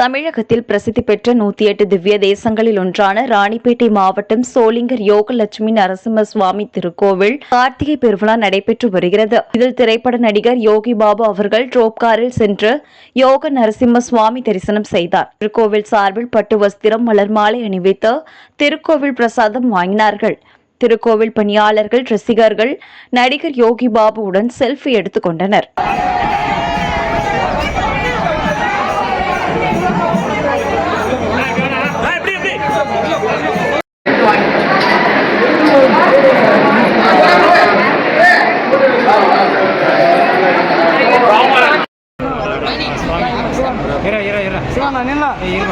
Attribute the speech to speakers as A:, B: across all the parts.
A: தமிழகத்தில் பிரசித்தி பெற்ற நூத்தி எட்டு திவ்ய தேசங்களில் ஒன்றான ராணிப்பேட்டை மாவட்டம் சோளிங்கர் யோகலட்சுமி நரசிம்ம சுவாமி திருக்கோவில் கார்த்திகை பெருவிழா நடைபெற்று வருகிறது. இதில் திரைப்பட நடிகர் யோகி பாபு அவர்கள் ட்ரோப்காரில் சென்று யோக நரசிம்ம சுவாமி தரிசனம் செய்தார். திருக்கோவில் சார்பில் பட்டு வஸ்திரம் மலர் மாலை அணிவித்து திருக்கோவில் பிரசாதம் வாங்கினார்கள். திருக்கோவில் பணியாளர்கள் ரசிகர்கள் நடிகர் யோகி பாபுவுடன் செல்ஃபி எடுத்துக்
B: ಇರ ಇರ ಇರ ಶಿವಣ್ಣ ನಿಲ್ಲ ಇರ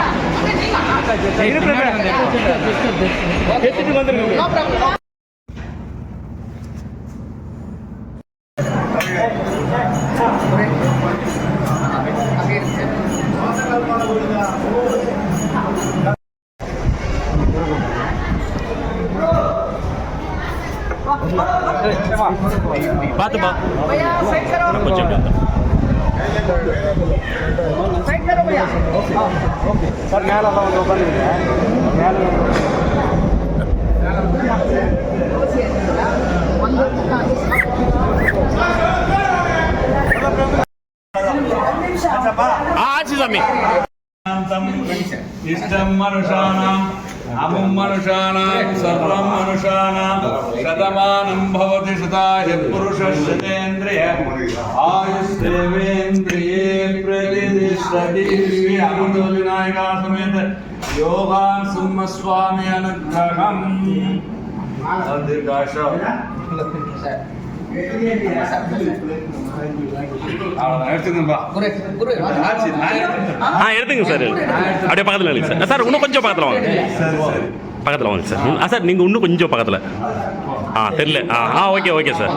B: ಇರು
C: எடுத்துட்டு வந்துருங்க பார்த்துப்பா நான் கொஞ்சம்
B: சார் மேலே தான் வந்து உட்காந்துருங்க
C: மேலே ஆச்சு சாமி.
D: இஷ்டம் மனுஷானாம். अमुं मनुषाणां सर्वं मनुषाणां शतमानं भवति शताय पुरुषशतेन्द्रिय आयुष्येवेन्द्रिये प्रतिष्ठति अमृतविनायका समेत योगान् सिंहस्वामी अनुग्रहम् दीर्घाश
C: ஆ எடுத்துங்க சார் அப்படியே பக்கத்தில் இல்லைங்க சார். சார் இன்னும் கொஞ்சம் பக்கத்தில் வாங்க. பக்கத்தில் வாங்க சார். ஆ சார் நீங்கள் இன்னும் கொஞ்சம் பக்கத்தில். ஆ தெரியல. ஆ ஆ ஓகே ஓகே சார்.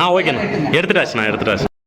C: ஆ ஓகேண்ணா எடுத்துட்டாச்சு நான் எடுத்துட்டாச்சு.